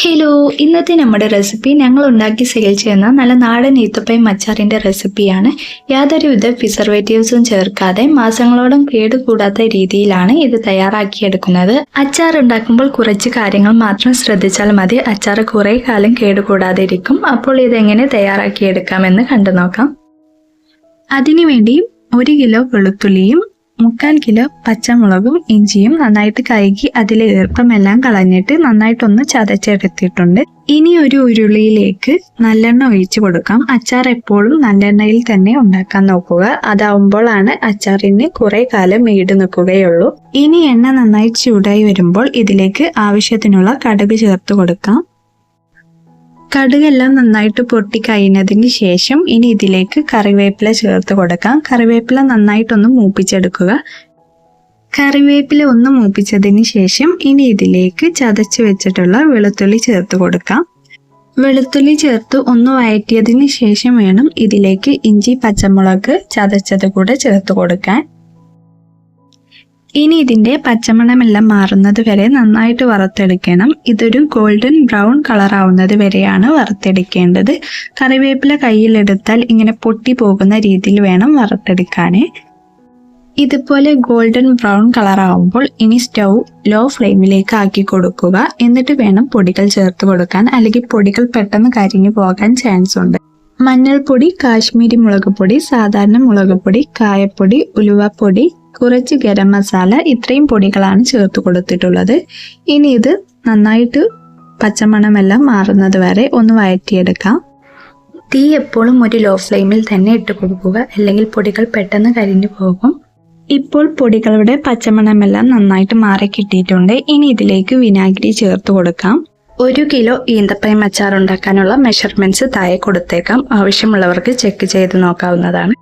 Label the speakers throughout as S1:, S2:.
S1: Hello ഇന്നത്തെ നമ്മുടെ recipe ഞങ്ങൾ ഉണ്ടാക്കി സെയിൽ ചെയ്യുന്ന നല്ല നാടൻ ഈത്തപ്പയും അച്ചാറിന്റെ റെസിപ്പിയാണ്. യാതൊരുവിധ പ്രിസർവേറ്റീവ്സും ചേർക്കാതെ മാസങ്ങളോളം കേടുകൂടാത്ത രീതിയിലാണ് ഇത് തയ്യാറാക്കിയെടുക്കുന്നത്. അച്ചാർ ഉണ്ടാക്കുമ്പോൾ കുറച്ച് കാര്യങ്ങൾ മാത്രം ശ്രദ്ധിച്ചാൽ മതി. അച്ചാർ കുറേ കാലം കേടുകൂടാതെ ഇരിക്കും അപ്പോൾ ഇതെങ്ങനെ തയ്യാറാക്കിയെടുക്കാമെന്ന് കണ്ടു നോക്കാം അതിനുവേണ്ടി ഒരു കിലോ വെളുത്തുള്ളിയും മുക്കാൽ കിലോ പച്ചമുളകും ഇഞ്ചിയും നന്നായിട്ട് കഴുകി അതിലെ ഈർപ്പമെല്ലാം കളഞ്ഞിട്ട് നന്നായിട്ടൊന്ന് ചതച്ചെടുത്തിട്ടുണ്ട്. ഇനി ഒരു ഉരുളിയിലേക്ക് നല്ലെണ്ണ ഒഴിച്ചു കൊടുക്കാം. അച്ചാർ എപ്പോഴും നല്ലെണ്ണയിൽ തന്നെ ഉണ്ടാക്കാൻ നോക്കുക. അതാവുമ്പോഴാണ് അച്ചാറിന് കുറെ കാലം ഈട് നിൽക്കുകയുള്ളൂ. ഇനി എണ്ണ നന്നായി ചൂടായി വരുമ്പോൾ ഇതിലേക്ക് ആവശ്യത്തിനുള്ള കടുക് ചേർത്ത് കൊടുക്കാം. കടുകെല്ലാം നന്നായിട്ട് പൊട്ടി കഴിഞ്ഞതിന് ശേഷം ഇനി ഇതിലേക്ക് കറിവേപ്പില ചേർത്ത് കൊടുക്കാം. കറിവേപ്പില നന്നായിട്ടൊന്ന് മൂപ്പിച്ചെടുക്കുക. കറിവേപ്പില ഒന്ന് മൂപ്പിച്ചതിന് ശേഷം ഇനി ഇതിലേക്ക് ചതച്ച് വെച്ചിട്ടുള്ള വെളുത്തുള്ളി ചേർത്ത് കൊടുക്കാം. വെളുത്തുള്ളി ചേർത്ത് ഒന്ന് വഴറ്റിയതിന് ശേഷം വേണം ഇതിലേക്ക് ഇഞ്ചി പച്ചമുളക് ചതച്ചത് കൂടെ ചേർത്ത് കൊടുക്കാൻ. ഇനി ഇതിന്റെ പച്ചമണമെല്ലാം മാറുന്നത് വരെ നന്നായിട്ട് വറുത്തെടുക്കണം. ഇതൊരു ഗോൾഡൻ ബ്രൗൺ കളർ ആവുന്നത് വരെയാണ് വറുത്തെടുക്കേണ്ടത്. കറിവേപ്പില കയ്യിലെടുത്താൽ ഇങ്ങനെ പൊട്ടി പോകുന്ന രീതിയിൽ വേണം വറുത്തെടുക്കാനേ. ഇതുപോലെ ഗോൾഡൻ ബ്രൗൺ കളർ ആവുമ്പോൾ ഇനി സ്റ്റൗ ലോ ഫ്ലെയിമിലേക്ക് ആക്കി കൊടുക്കുക. എന്നിട്ട് വേണം പൊടികൾ ചേർത്ത് കൊടുക്കാൻ. അല്ലെങ്കിൽ പൊടികൾ പെട്ടെന്ന് കരിഞ്ഞു പോകാൻ ചാൻസ് ഉണ്ട്. മഞ്ഞൾപ്പൊടി കാശ്മീരി മുളക് പൊടി സാധാരണ മുളക് പൊടി കായപ്പൊടി ഉലുവപ്പൊടി കുറച്ച് ഗരം മസാല ഇത്രയും പൊടികളാണ് ചേർത്ത് കൊടുത്തിട്ടുള്ളത്. ഇനി ഇത് നന്നായിട്ട് പച്ചമണമെല്ലാം മാറുന്നത് വരെ ഒന്ന് വഴറ്റിയെടുക്കാം. തീ എപ്പോഴും ഒരു ലോ ഫ്ലെയിമിൽ തന്നെ ഇട്ട് കൊടുക്കുക. അല്ലെങ്കിൽ പൊടികൾ പെട്ടെന്ന് കരിഞ്ഞു പോകും. ഇപ്പോൾ പൊടികളുടെ പച്ചമണമെല്ലാം നന്നായിട്ട് മാറി കിട്ടിയിട്ടുണ്ട്. ഇനി ഇതിലേക്ക് വിനാഗിരി ചേർത്ത് കൊടുക്കാം. ഒരു കിലോ ഈന്തപ്പയം അച്ചാർ ഉണ്ടാക്കാനുള്ള മെഷർമെന്റ്സ് താഴെ കൊടുത്തേക്കാം. ആവശ്യമുള്ളവർക്ക് ചെക്ക് ചെയ്ത് നോക്കാവുന്നതാണ്.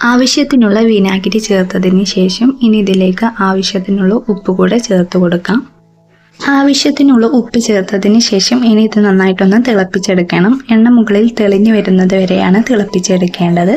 S1: ആവശ്യത്തിനുള്ള വിനാഗിരി ചേർത്തതിന് ശേഷം ഇനി ഇതിലേക്ക് ആവശ്യത്തിനുള്ള ഉപ്പ് കൂടെ ചേർത്ത് കൊടുക്കാം. ആവശ്യത്തിനുള്ള ഉപ്പ് ചേർത്തതിന് ശേഷം ഇനി ഇത് നന്നായിട്ടൊന്ന് തിളപ്പിച്ചെടുക്കണം. എണ്ണ മുകളിൽ തെളിഞ്ഞു വരുന്നത് വരെയാണ് തിളപ്പിച്ചെടുക്കേണ്ടത്.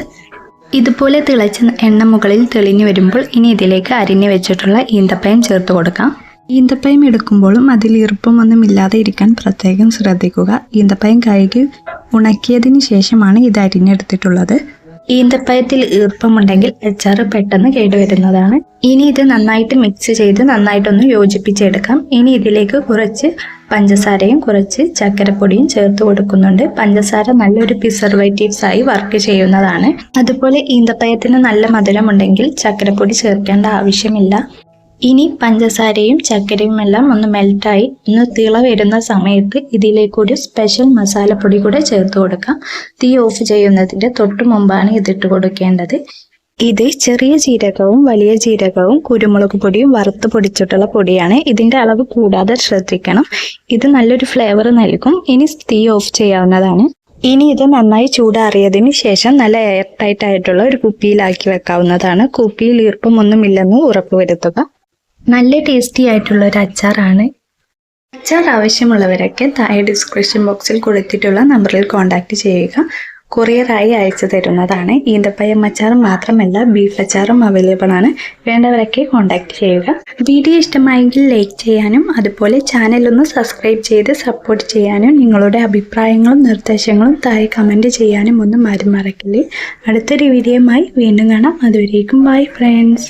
S1: ഇതുപോലെ തിളച്ച എണ്ണ മുകളിൽ തെളിഞ്ഞു വരുമ്പോൾ ഇനി ഇതിലേക്ക് അരിഞ്ഞു വെച്ചിട്ടുള്ള ഈന്തപ്പയം ചേർത്ത് കൊടുക്കാം. ഈന്തപ്പയം എടുക്കുമ്പോഴും അതിൽ ഈർപ്പമൊന്നും ഇല്ലാതെ ഇരിക്കാൻ പ്രത്യേകം ശ്രദ്ധിക്കുക. ഈന്തപ്പയം കഴുകി ഉണക്കിയതിന് ശേഷമാണ് ഇത് അരിഞ്ഞെടുത്തിട്ടുള്ളത്. ഈന്തപ്പഴത്തിൽ ഈർപ്പമുണ്ടെങ്കിൽ അച്ചാർ പെട്ടെന്ന് കേടുവരുന്നതാണ്. ഇനി ഇത് നന്നായിട്ട് മിക്സ് ചെയ്ത് നന്നായിട്ടൊന്ന് യോജിപ്പിച്ചെടുക്കാം. ഇനി ഇതിലേക്ക് കുറച്ച് പഞ്ചസാരയും കുറച്ച് ചക്കരപ്പൊടിയും ചേർത്ത് കൊടുക്കുന്നുണ്ട്. പഞ്ചസാര നല്ലൊരു പ്രിസർവേറ്റീവ്സ് ആയി വർക്ക് ചെയ്യുന്നതാണ്. അതുപോലെ ഈന്തപ്പഴത്തിന് നല്ല മധുരമുണ്ടെങ്കിൽ ചക്കരപ്പൊടി ചേർക്കേണ്ട ആവശ്യമില്ല. ഇനി പഞ്ചസാരയും ചക്കരയും എല്ലാം ഒന്ന് മെൽറ്റായി ഒന്ന് തിള വരുന്ന സമയത്ത് ഇതിലേക്ക് ഒരു സ്പെഷ്യൽ മസാലപ്പൊടി കൂടെ ചേർത്ത് കൊടുക്കാം. തീ ഓഫ് ചെയ്യുന്നതിന്റെ തൊട്ട് മുമ്പാണ് ഇതിട്ട് കൊടുക്കേണ്ടത്. ഇത് ചെറിയ ജീരകവും വലിയ ജീരകവും കുരുമുളക് പൊടിയും വറുത്ത് പൊടിച്ചിട്ടുള്ള പൊടിയാണ്. ഇതിന്റെ അളവ് കൂടാതെ ശ്രദ്ധിക്കണം. ഇത് നല്ലൊരു ഫ്ലേവർ നൽകും. ഇനി തീ ഓഫ് ചെയ്യാവുന്നതാണ്. ഇനി ഇത് നന്നായി ചൂടാറിയതിന് ശേഷം നല്ല എയർ ടൈറ്റ് ആയിട്ടുള്ള ഒരു കുപ്പിയിലാക്കി വെക്കാവുന്നതാണ്. കുപ്പിയിൽ ഈർപ്പമൊന്നുമില്ലെന്ന് ഉറപ്പുവരുത്തുക നല്ല ടേസ്റ്റി ആയിട്ടുള്ള ഒരു അച്ചാറാണ്. അച്ചാർ ആവശ്യമുള്ളവരൊക്കെ താഴെ ഡിസ്ക്രിപ്ഷൻ ബോക്സിൽ കൊടുത്തിട്ടുള്ള നമ്പറിൽ കോൺടാക്റ്റ് ചെയ്യുക. കൊറിയറായി അയച്ചു തരുന്നതാണ്. ഈന്തപ്പയം അച്ചാറും മാത്രമല്ല ബീഫ് അച്ചാറും അവൈലബിൾ ആണ്. വേണ്ടവരൊക്കെ കോൺടാക്ട് ചെയ്യുക. വീഡിയോ ഇഷ്ടമായെങ്കിൽ ലൈക്ക് ചെയ്യാനും അതുപോലെ ചാനൽ ഒന്ന് സബ്സ്ക്രൈബ് ചെയ്ത് സപ്പോർട്ട് ചെയ്യാനും നിങ്ങളുടെ അഭിപ്രായങ്ങളും നിർദ്ദേശങ്ങളും താഴെ കമന്റ് ചെയ്യാനും ഒന്നും ആരും മറക്കില്ലേ അടുത്തൊരു വീഡിയോയുമായി വീണ്ടും കാണാം. അതുവരേക്കും ബൈ ഫ്രണ്ട്സ്